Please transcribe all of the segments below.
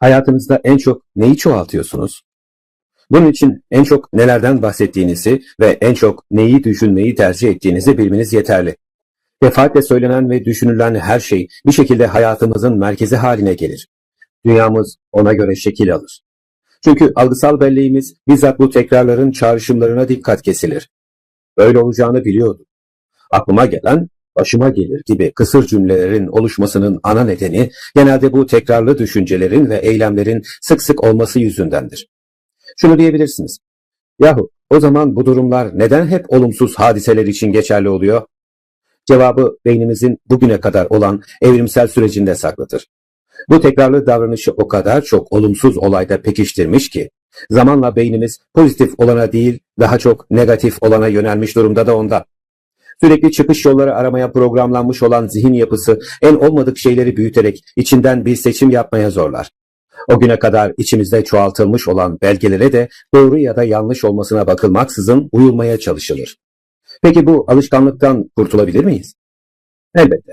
Hayatınızda en çok neyi çoğaltıyorsunuz? Bunun için en çok nelerden bahsettiğinizi ve en çok neyi düşünmeyi tercih ettiğinizi bilmeniz yeterli. Defaatle söylenen ve düşünülen her şey bir şekilde hayatımızın merkezi haline gelir. Dünyamız ona göre şekil alır. Çünkü algısal belleğimiz bizzat bu tekrarların çağrışımlarına dikkat kesilir. Böyle olacağını biliyordum. Aklıma gelen başıma gelir gibi kısır cümlelerin oluşmasının ana nedeni genelde bu tekrarlı düşüncelerin ve eylemlerin sık sık olması yüzündendir. Şunu diyebilirsiniz. Yahu o zaman bu durumlar neden hep olumsuz hadiseler için geçerli oluyor? Cevabı beynimizin bugüne kadar olan evrimsel sürecinde saklıdır. Bu tekrarlı davranışı o kadar çok olumsuz olayda pekiştirmiş ki, zamanla beynimiz pozitif olana değil, daha çok negatif olana yönelmiş durumda da onda. Sürekli çıkış yolları aramaya programlanmış olan zihin yapısı en olmadık şeyleri büyüterek içinden bir seçim yapmaya zorlar. O güne kadar içimizde çoğaltılmış olan belgelere de doğru ya da yanlış olmasına bakılmaksızın uyulmaya çalışılır. Peki bu alışkanlıktan kurtulabilir miyiz? Elbette.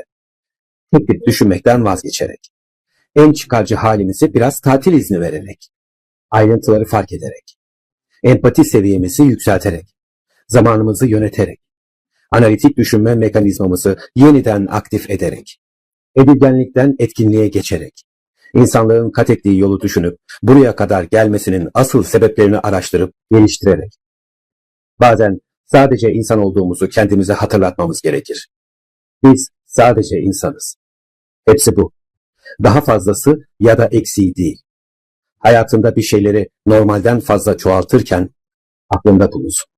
Tek tip düşünmekten vazgeçerek. En çıkarcı halimizi biraz tatil izni vererek. Ayrıntıları fark ederek. Empati seviyemizi yükselterek. Zamanımızı yöneterek. Analitik düşünme mekanizmamızı yeniden aktif ederek. Edilgenlikten etkinliğe geçerek. İnsanlığın kat ettiği yolu düşünüp buraya kadar gelmesinin asıl sebeplerini araştırıp geliştirerek. Bazen sadece insan olduğumuzu kendimize hatırlatmamız gerekir. Biz sadece insanız. Hepsi bu. Daha fazlası ya da eksiği değil. Hayatında bir şeyleri normalden fazla çoğaltırken aklında bulunsun.